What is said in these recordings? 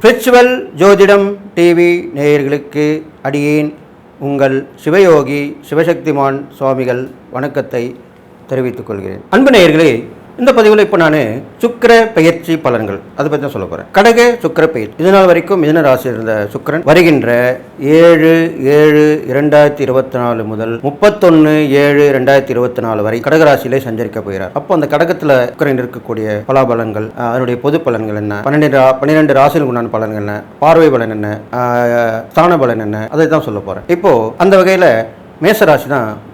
Spiritual ஜோதிடம் TV நேயர்களுக்கு அடியேன் உங்கள் சிவயோகி சிவசக்திமான் சுவாமிகள் வணக்கத்தை தெரிவித்துக் கொள்கிறேன். அன்பு நேயர்களே இந்த பதிவில் இப்போ நான் சுக்கிர பெயர்ச்சி பலன்கள் அதை பற்றி தான் சொல்ல போகிறேன் கடக சுக்கிர பெயர் இதனால் வரைக்கும் மிதன ராசியில் இருந்த சுக்கிரன் வருகின்ற ஏழு ஏழு இரண்டாயிரத்தி இருபத்தி நாலு முதல் முப்பத்தொன்று ஏழு ரெண்டாயிரத்தி இருபத்தி நாலு வரை கடகராசியிலே சஞ்சரிக்க போகிறார். அப்போ அந்த கடகத்தில் சுக்கிரன் இருக்கக்கூடிய பலாபலன்கள் அதனுடைய பொது பலன்கள் என்ன? பன்னெண்டு ரா- பன்னிரெண்டு ராசிகளுக்கு உண்டான பலன்கள் என்ன? பார்வை பலன் என்ன? ஸ்தான பலன் என்ன? அதை தான் சொல்ல போகிறேன் இப்போது அந்த வகையில் மேச ராசி தான்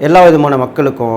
எல்லா விதமான மக்களுக்கும்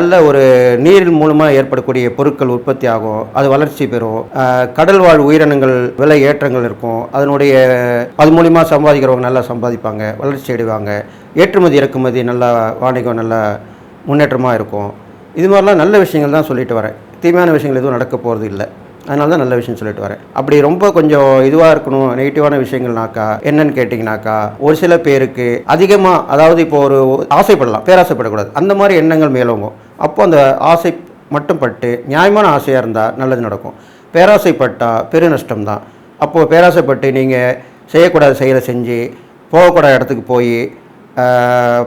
நல்ல ஒரு நீரின் மூலமாக ஏற்படக்கூடிய பொருட்கள் உற்பத்தி ஆகும் அது வளர்ச்சி பெறும். கடல் வாழ் உயிரினங்கள் விலை ஏற்றங்கள் இருக்கும். அதனுடைய அது மூலிமா சம்பாதிக்கிறவங்க நல்லா சம்பாதிப்பாங்க வளர்ச்சி அடைவாங்க. ஏற்றுமதி இறக்குமதி நல்லா வாணிகம் நல்லா முன்னேற்றமாக இருக்கும். இது மாதிரிலாம் நல்ல விஷயங்கள் தான் சொல்லிட்டு வரேன். தீமையான விஷயங்கள் எதுவும் நடக்க போகிறது இல்லை. அதனால தான் நல்ல விஷயம் சொல்லிட்டு வரேன். அப்படி ரொம்ப கொஞ்சம் இதுவாக இருக்கணும் நெகட்டிவான விஷயங்கள்னாக்கா என்னன்னு கேட்டிங்கனாக்கா ஒரு சில பேருக்கு அதிகமாக அதாவது இப்போ ஒரு ஆசைப்படலாம் பேராசைப்படக்கூடாது. அந்த மாதிரி எண்ணங்கள் மேலோங்கும். அப்போ அந்த ஆசை மட்டும் பட்டு நியாயமான ஆசையாக இருந்தால் நல்லது நடக்கும். பேராசைப்பட்டால் பெரு நஷ்டம் தான் அப்போது பேராசைப்பட்டு நீங்கள் செய்யக்கூடாத செயலை செஞ்சு போகக்கூடாத இடத்துக்கு போய்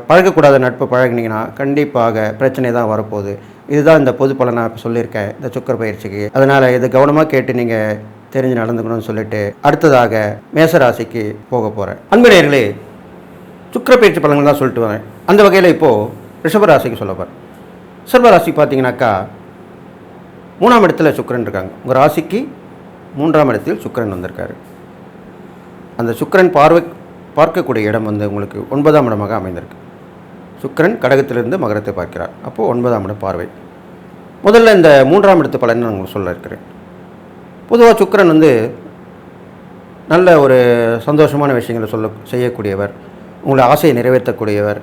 பழகக்கூடாத நட்பு பழகினீங்கன்னா கண்டிப்பாக பிரச்சனை தான் வரப்போகுது. இதுதான் இந்த பொது பலன் நான் இப்போ சொல்லியிருக்கேன் இந்த சுக்கர பயிற்சிக்கு. அதனால் இது கவனமாக கேட்டு நீங்கள் தெரிஞ்சு நடந்துக்கணும்னு சொல்லிட்டு அடுத்ததாக மேசராசிக்கு போக போகிறேன் அன்பு சுக்கர பயிற்சி பலன்கள் தான் சொல்லிட்டு வரேன். அந்த வகையில் இப்போது ரிஷபராசிக்கு சொல்ல போகிறேன் சர்வராசி பார்த்தீங்கன்னாக்கா மூணாம் இடத்துல சுக்கரன் இருக்காங்க. உங்கள் ராசிக்கு மூன்றாம் இடத்தில் சுக்கிரன் வந்திருக்காரு. அந்த சுக்கரன் பார்வை பார்க்கக்கூடிய இடம் வந்து உங்களுக்கு ஒன்பதாம் இடமாக அமைந்திருக்கு. சுக்கரன் கடகத்திலிருந்து மகரத்தை பார்க்கிறார். அப்போது ஒன்பதாம் இடம் பார்வை. முதல்ல இந்த மூன்றாம் இடத்து பலன் நான் உங்களுக்கு சொல்ல இருக்கிறேன். பொதுவாக சுக்கரன் வந்து நல்ல ஒரு சந்தோஷமான விஷயங்களை சொல்ல செய்யக்கூடியவர். உங்களை ஆசையை நிறைவேற்றக்கூடியவர்.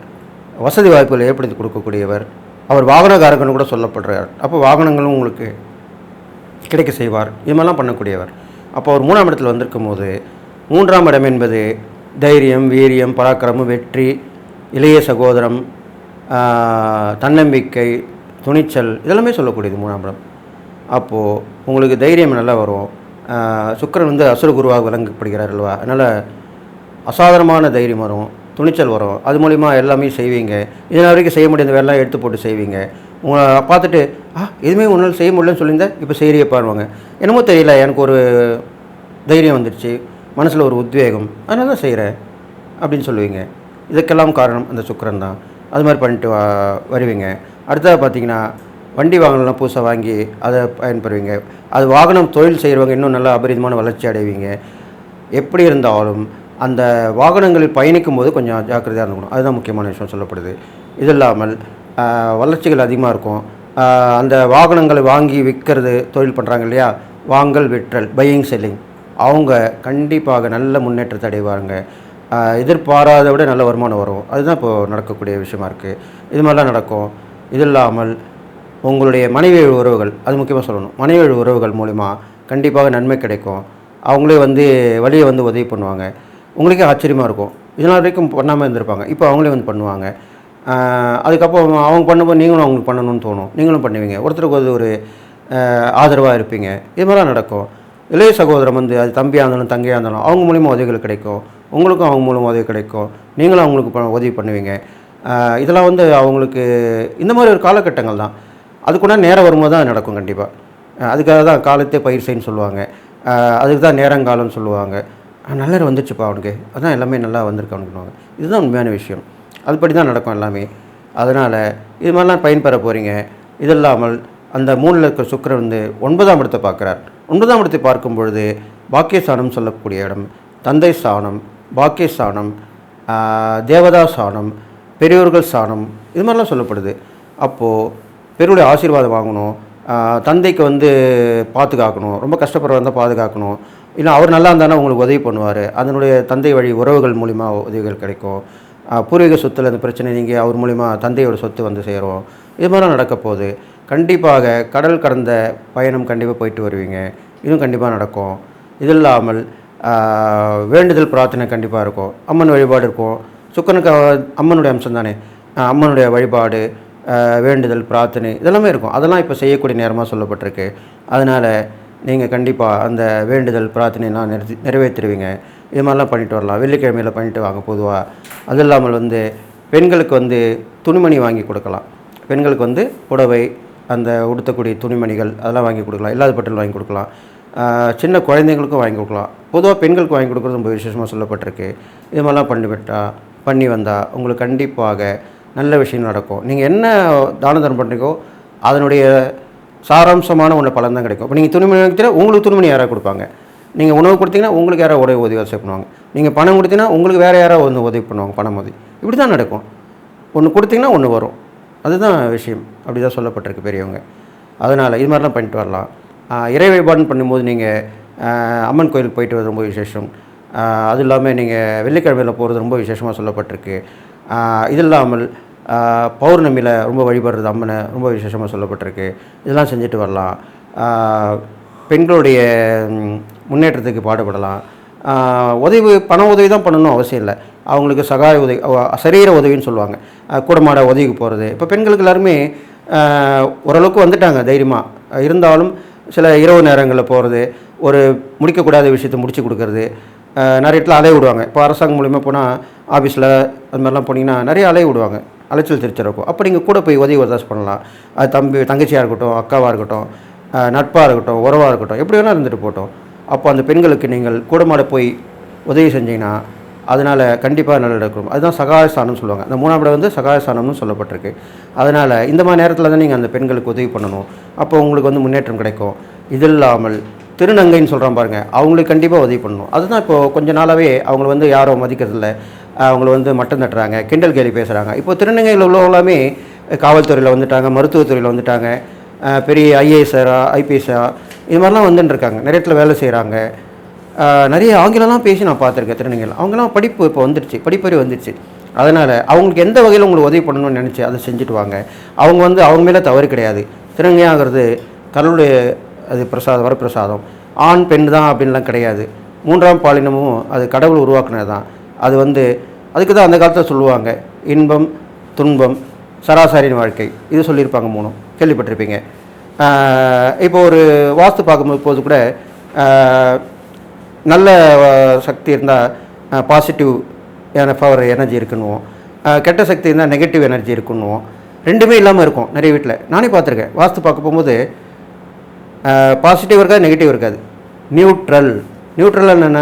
வசதி வாய்ப்புகளை ஏற்படுத்தி கொடுக்கக்கூடியவர். அவர் வாகனக்காரங்கன்னு கூட சொல்லப்படுறார். அப்போ வாகனங்களும் உங்களுக்கு கிடைக்க செய்வார். இதுமாதிரிலாம் பண்ணக்கூடியவர். அப்போ அவர் மூணாம் இடத்துல வந்திருக்கும் போது மூன்றாம் இடம் என்பது தைரியம் வீரியம் பராக்கிரமம் வெற்றி இளைய சகோதரம் தன்னம்பிக்கை துணிச்சல் இதெல்லாமே சொல்லக்கூடியது மூணாம் இடம். அப்போது உங்களுக்கு தைரியம் நல்லா வரும். சுக்கரன் வந்து அசுர குருவாக விளங்கப்படுகிறார் அல்லவா? அதனால் அசாதாரணமான தைரியம் வரும். துணிச்சல் வரும். அது மூலிமா எல்லாமே செய்வீங்க. இதனால் வரைக்கும் செய்ய முடியாத வேலைலாம் எடுத்து போட்டு செய்வீங்க. உங்களை பார்த்துட்டு ஆ எதுவுமே ஒன்றால் செய்ய முடியலன்னு சொல்லியிருந்தேன் இப்போ செய்கிறிய பாருவாங்க. என்னமோ தெரியல எனக்கு ஒரு தைரியம் வந்துடுச்சு மனசில் ஒரு உத்வேகம். அதனால தான் செய்கிறேன் அப்படின்னு சொல்லுவீங்க. இதுக்கெல்லாம் காரணம் அந்த சுக்கிரன் தான். அது மாதிரி பண்ணிட்டு வா வருவீங்க. அடுத்தது பார்த்தீங்கன்னா வண்டி வாங்கலாம் புதுசாக வாங்கி அதை பயன்படுவீங்க. அது வாகனம் தொழில் செய்கிறவங்க இன்னும் நல்லா அபரிதமான வளர்ச்சி அடைவீங்க. எப்படி இருந்தாலும் அந்த வாகனங்களில் பயணிக்கும் போது கொஞ்சம் ஜாக்கிரதையாக இருந்துக்கணும். அதுதான் முக்கியமான விஷயம் சொல்லப்படுது. இது இல்லாமல் வளர்ச்சிகள் அதிகமாக இருக்கும். அந்த வாகனங்களை வாங்கி விற்கிறது தொழில் பண்ணுறாங்க இல்லையா? வாங்கல் விற்றல் பையிங் செல்லிங் அவங்க கண்டிப்பாக நல்ல முன்னேற்றத்தை அடைவாங்க. எதிர்பாராத விட நல்ல வருமானம் வரும். அதுதான் இப்போது நடக்கக்கூடிய விஷயமா இருக்குது இது மாதிரிலாம் நடக்கும். இது இல்லாமல் உங்களுடைய மனைவி உறவுகள் அது முக்கியமாக சொல்லணும். மனைவி உறவுகள் மூலிமா கண்டிப்பாக நன்மை கிடைக்கும். அவங்களே வந்து வழியை வந்து உதவி பண்ணுவாங்க. உங்களுக்கே ஆச்சரியமாக இருக்கும். இதனால் வரைக்கும் பண்ணாமல் இருந்திருப்பாங்க. இப்போ அவங்களே வந்து பண்ணுவாங்க. அதுக்கப்புறம் அவங்க பண்ணும்போது நீங்களும் அவங்களுக்கு பண்ணணும்னு தோணும். நீங்களும் பண்ணுவீங்க. ஒருத்தருக்கு ஒரு ஒரு ஆதரவாக இருப்பீங்க. இது மாதிரிலாம் நடக்கும். இளைய சகோதரம் வந்து அது தம்பியாக இருந்தாலும் தங்கையாக இருந்தாலும் அவங்க மூலிமா உதவிகள் கிடைக்கும். உங்களுக்கும் அவங்க மூலம் உதவி கிடைக்கும். நீங்களும் அவங்களுக்கு உதவி பண்ணுவீங்க. இதெல்லாம் வந்து அவங்களுக்கு இந்த மாதிரி ஒரு காலகட்டங்கள் தான். அதுக்குன்னா நேரம் வரும்போது தான் நடக்கும் கண்டிப்பாக அதுக்காக தான் காலத்தே பயிர் செய்யன்னு சொல்லுவாங்க அதுக்கு தான் நேரங்காலம்னு சொல்லுவாங்க. நல்லா நேரம் வந்துச்சுப்பா அவனுக்கு. அதான் எல்லாமே நல்லா வந்திருக்கு அவனுக்குன்னு இதுதான் உண்மையான விஷயம். அதுபடி தான் நடக்கும் எல்லாமே. அதனால் இது மாதிரிலாம் பயன்பெற போகிறீங்க இது இல்லாமல் அந்த மூணில் இருக்கிற சுக்கிரன் வந்து ஒன்பதாம் இடத்தை பார்க்குறார். ஒன்பதாம் இடத்தை பார்க்கும் பொழுது பாக்கியஸ்தானம் சொல்லக்கூடிய இடம் தந்தை ஸ்தானம் பாக்கியஸ்தானம் தேவதா ஸ்தானம் பெரியோர்கள் ஸ்தானம் இது மாதிரிலாம் சொல்லப்படுது. அப்போது பெருவுடைய ஆசீர்வாதம் வாங்கணும். தந்தைக்கு வந்து பாதுகாக்கணும். ரொம்ப கஷ்டப்படுறவங்க பாதுகாக்கணும். இல்லை அவர் நல்லா இருந்தானா உங்களுக்கு உதவி பண்ணுவார். அதனுடைய தந்தை வழி உறவுகள் மூலிமா உதவிகள் கிடைக்கும். பூர்வீக சொத்தில் அந்த பிரச்சனை நீங்கள் அவர் மூலிமா தந்தையோட சொத்து வந்து சேரும். இது மாதிரிலாம் நடக்க போகுது. கண்டிப்பாக கடல் கடந்த பயணம் கண்டிப்பாக போயிட்டு வருவீங்க. இதுவும் கண்டிப்பாக நடக்கும். இது இல்லாமல் வேண்டுதல் பிரார்த்தனை கண்டிப்பாக இருக்கும். அம்மன் வழிபாடு இருக்கும். சுக்கனுக்கு அம்மனுடைய அம்சம் தானே? அம்மனுடைய வழிபாடு வேண்டுதல் பிரார்த்தனை இதெல்லாமே இருக்கும். அதெல்லாம் இப்போ செய்யக்கூடிய நேரமாக சொல்லப்பட்டிருக்கு. அதனால் நீங்கள் கண்டிப்பாக அந்த வேண்டுதல் பிரார்த்தனைலாம் நிறுத்தி நிறைவேற்றிடுவீங்க. இது மாதிரிலாம் பண்ணிட்டு வரலாம். வெள்ளிக்கிழமையில் பண்ணிட்டு வாங்க பொதுவாக அது இல்லாமல் வந்து பெண்களுக்கு வந்து துணிமணி வாங்கி கொடுக்கலாம். பெண்களுக்கு வந்து புடவை அந்த உடுத்தக்கூடிய துணிமணிகள் அதெல்லாம் வாங்கி கொடுக்கலாம். இல்லாத பட்டல் வாங்கி கொடுக்கலாம். சின்ன குழந்தைங்களுக்கும் வாங்கி கொடுக்கலாம். பொதுவாக பெண்களுக்கு வாங்கி கொடுக்குறது ரொம்ப விசேஷமாக சொல்லப்பட்டிருக்கு. இது மாதிரிலாம் பண்ணிவிட்டால் பண்ணி வந்தால் உங்களுக்கு கண்டிப்பாக நல்ல விஷயம் நடக்கும். நீங்கள் என்ன தான தர்மம் பண்ணுறீங்கோ அதனுடைய சாராம்சமான ஒன்று பலன் தான் கிடைக்கும். இப்போ நீங்கள் துணிமணி வாங்கிட்டீங்கன்னா உங்களுக்கு துணிமணி யாராவது கொடுப்பாங்க. நீங்கள் உணவு கொடுத்தீங்கன்னா உங்களுக்கு யாராவது உதவி உதவி வசதி பண்ணுவாங்க. நீங்கள் பணம் கொடுத்தீங்கன்னா உங்களுக்கு வேறு யாராவது வந்து உதவி பண்ணுவாங்க பணம் உதவி. இப்படி தான் நடக்கும். ஒன்று கொடுத்தீங்கன்னா ஒன்று வரும். அதுதான் விஷயம். அப்படி தான் சொல்லப்பட்டிருக்கு பெரியவங்க. அதனால் இது மாதிரிலாம் பண்ணிட்டு வரலாம். இறை வழிபாடுன்னு பண்ணும்போது நீங்கள் அம்மன் கோயிலுக்கு போயிட்டு வர ரொம்ப விசேஷம். அது இல்லாமல் நீங்கள் வெள்ளிக்கிழமையில் போகிறது ரொம்ப விசேஷமாக சொல்லப்பட்டிருக்கு. இது இல்லாமல் பௌர்ணமியில் ரொம்ப வழிபடுறது அம்மனை ரொம்ப விசேஷமாக சொல்லப்பட்டிருக்கு. இதெல்லாம் செஞ்சுட்டு வரலாம். பெண்களுடைய முன்னேற்றத்துக்கு பாடுபடலாம். உதவி பண உதவி தான் பண்ணணும் அவசியம் இல்லை. அவங்களுக்கு சகாய உதவி சரீர உதவின்னு சொல்லுவாங்க. கூடமாட உதவிக்கு போகிறது இப்போ பெண்களுக்கு எல்லாருமே ஓரளவுக்கு வந்துட்டாங்க தைரியமாக இருந்தாலும் சில இரவு நேரங்களில் போகிறது ஒரு முடிக்கக்கூடாத விஷயத்தை முடிச்சு கொடுக்கறது நிறைய இடத்துல அலைய விடுவாங்க. இப்போ அரசாங்கம் மூலிமா போனால் ஆஃபீஸில் அது மாதிரிலாம் போனீங்கன்னா நிறைய அலைய விடுவாங்க. அலைச்சல் திருச்சிருக்கும் அப்போ நீங்கள் கூட போய் உதவி உதாசு பண்ணலாம். அது தம்பி தங்கச்சியாக இருக்கட்டும் அக்காவாக இருக்கட்டும் நட்பாக இருக்கட்டும் உறவாக இருக்கட்டும் எப்படி வேணால் இருந்துட்டு போட்டோம் அப்போ அந்த பெண்களுக்கு நீங்கள் கூடமாட போய் உதவி செஞ்சீங்கன்னா அதனால் கண்டிப்பாக நல்ல இருக்கும் அதுதான் சகாயஸ்தானம்னு சொல்லுவாங்க. அந்த மூணாம் இடம் வந்து சகாயஸ்தானம்னு சொல்லப்பட்டிருக்கு. அதனால் இந்த மாதிரி நேரத்தில் தான் நீங்கள் அந்த பெண்களுக்கு உதவி பண்ணணும். அப்போ உங்களுக்கு வந்து முன்னேற்றம் கிடைக்கும். இது இல்லாமல் திருநங்கைன்னு சொல்கிறோம் பாருங்கள் அவங்களுக்கு கண்டிப்பாக உதவி பண்ணணும். அதுதான் இப்போது கொஞ்ச நாளாகவே அவங்கள வந்து யாரும் மதிக்கிறதில்ல. அவங்கள வந்து மட்டம் தட்டுறாங்க கிண்டல் கேலி பேசுகிறாங்க இப்போ திருநங்கையில் உள்ளவங்களாமே காவல்துறையில் வந்துட்டாங்க மருத்துவத்துறையில் வந்துட்டாங்க. பெரிய ஐஏஎஸ்ஆரா ஐபிஎஸ்ஆ இது மாதிரிலாம் வந்துட்டுருக்காங்க நிறைய இடத்துல வேலை செய்கிறாங்க நிறைய ஆங்கிலம்லாம் பேசி நான் பார்த்துருக்கேன் திருநங்கைகள் அவங்களாம் படிப்பு இப்போ வந்துடுச்சு படிப்பறிவு வந்துடுச்சு அதனால் அவங்களுக்கு எந்த வகையில் உங்களுக்கு உதவி பண்ணணும்னு நினச்சி அதை செஞ்சுட்டு வாங்க. அவங்க வந்து அவங்க மேலே தவறு கிடையாது. திருநங்கையாகிறது கடவுளுடைய அது பிரசாதம் வரப்பிரசாதம். ஆண் பெண் தான் அப்படின்லாம் கிடையாது. மூன்றாம் பாலினமும் அது கடவுள் உருவாக்குனது தான் அது வந்து அதுக்கு தான் அந்த காலத்தில் சொல்லுவாங்க இன்பம் துன்பம் சராசரியின் வாழ்க்கை. இது சொல்லியிருப்பாங்க மூணும். கேள்விப்பட்டிருப்பீங்க. இப்போ ஒரு வாஸ்து பார்க்கும்போது போது கூட நல்ல சக்தி இருந்தால் பாசிட்டிவ் பவர் எனர்ஜி இருக்குன்னுவோம். கெட்ட சக்தி இருந்தால் நெகட்டிவ் எனர்ஜி இருக்குன்னுவோம். ரெண்டுமே இல்லாமல் இருக்கும் நிறைய வீட்டில் நானே பார்த்துருக்கேன். வாஸ்து பார்க்க போகும்போது பாசிட்டிவ் இருக்காது நெகட்டிவ் இருக்காது. நியூட்ரல் நியூட்ரல் என்னென்ன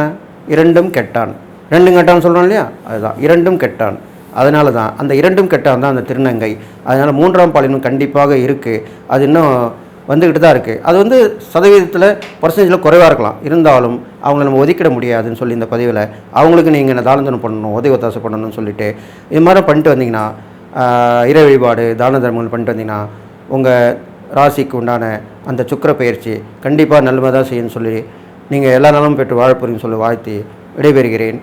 இரண்டும் கெட்டான். ரெண்டும் கெட்டான் சொல்கிறோம் இல்லையா? அதுதான். இரண்டும் கெட்டான். அதனால தான் அந்த இரண்டும் கெட்டான் தான் அந்த திருநங்கை. அதனால் மூன்றாம் பாலினம் கண்டிப்பாக இருக்குது அது இன்னும் வந்துக்கிட்டு தான் இருக்குது அது வந்து சதவீதத்தில் பர்சன்டேஜில் குறைவாக இருக்கலாம். இருந்தாலும் அவங்கள நம்ம ஒதுக்கிட முடியாதுன்னு சொல்லி இந்த பதிவில் அவங்களுக்கு நீங்கள் என்ன தானந்தனம் பண்ணணும் உதவி ஒத்தாசை பண்ணணும்னு சொல்லிட்டு இது மாதிரி பண்ணிட்டு வந்தீங்கன்னா இறை வழிபாடு தான தர்மங்கள் பண்ணிட்டு வந்தீங்கன்னா உங்கள் ராசிக்கு உண்டான அந்த சுக்கிர பயிற்சி கண்டிப்பாக நல்லதாக செய்யுன்னு சொல்லி நீங்கள் எல்லா நலமும் பெற்று வாழப்போறீங்கன்னு சொல்லி வாழ்த்தி விடைபெறுகிறேன்.